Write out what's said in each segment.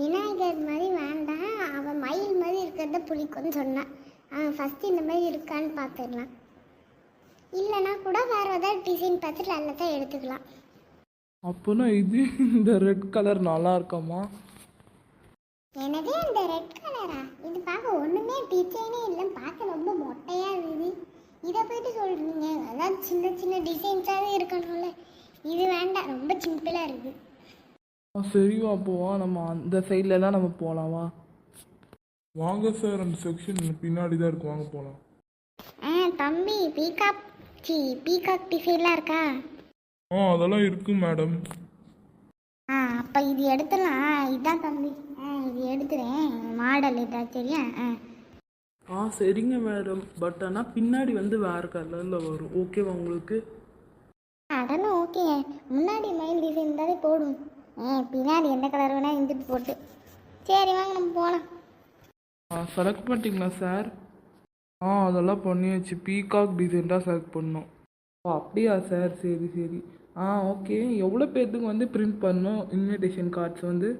விநாயகர் மாதிரி வேண்டாம். அவன் மயில் மாதிரி இருக்கிறத பிடிக்கும்னு சொன்னான். அவன் ஃபஸ்ட்டு இந்த மாதிரி இருக்கான்னு பார்த்துக்கலாம். இல்லைன்னா கூட வேறு ஏதாவது டிசைன் பார்த்துட்டு நல்லதாக எடுத்துக்கலாம். அப்போனா இது இந்த ரெட் கலர் நல்லா இருக்காமா எனவே அந்த ரெட் கலரா இது பார்க்க ஒன்றுமே டிசைனே இல்லை. பார்க்க ரொம்ப மொட்டையாக இருக்குது. இதை போயிட்டு சொல்கிறீங்க அதாவது சின்ன சின்ன டிசைன்ஸாகவே இருக்கணும்ல. இது வேண்டாம். ரொம்ப சிம்பிளாக இருக்குது. ஆ, சரி வா போவா நம்ம அந்த சைட்லலாம் நம்ம போகலாம் வா. வாங்க சார் அந்த செக்ஷன் பின்னாடி தான் இருக்கு. வாங்க போகலாம் ஆ தம்பி பீகாக் சி பீகாக் டிசைன்லாம் இருக்கா? ஆ அதெல்லாம் இருக்கு மேடம் ஆ அப்போ இது எடுத்துடலாம். இதான் தம்பி. ஆ இது எடுத்துறேன். மாடல் இதா சரியா? ஆ. ஆ சரிங்க மேடம் பட் ஆனால் பின்னாடி வந்து வேறு கலரில் வரும். ஓகேவா உங்களுக்கு? அதெல்லாம் ஓகே முன்னாடி மயில் டிசைன் இருந்தாலே போடும் ஏ பின்னாடி எந்த கலர் வேணால் இருந்துட்டு போட்டு. சரி வாங்க நம்ம போகலாம் ஆ செலக்ட் பண்ணிட்டீங்களா சார் ஆ அதெல்லாம் பண்ணியாச்சு. பீகாக் டிசைன் தான் செலக்ட் பண்ணோம். ஓ அப்படியா சார் சரி சரி. ஆ ஓகே எவ்வளோ பேர்த்துக்கு வந்து பிரிண்ட் பண்ணோம்? இன்விடேஷன் கார்ட்ஸ் வந்து?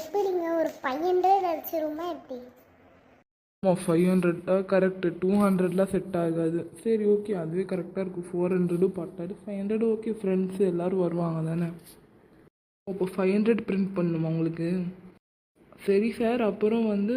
எப்படிங்க? ஒரு ஃபைவ் ஹண்ட்ரட் அடிச்சிருமா எப்படி? ஆமாம் ஃபைவ் ஹண்ட்ரட்டா கரெக்டு டூ ஹண்ட்ரட்லாம் செட் ஆகாது. சரி ஓகே அதுவே கரெக்டாக இருக்கும். ஃபோர் ஹண்ட்ரடும் பத்தாது. ஃபைவ் ஹண்ட்ரட் ஓகே ஃப்ரெண்ட்ஸ் எல்லோரும் வருவாங்க தானே? அப்போ ஃபைவ் ஹண்ட்ரட் பிரிண்ட் பண்ணணுமா உங்களுக்கு? சரி சார் அப்புறம் வந்து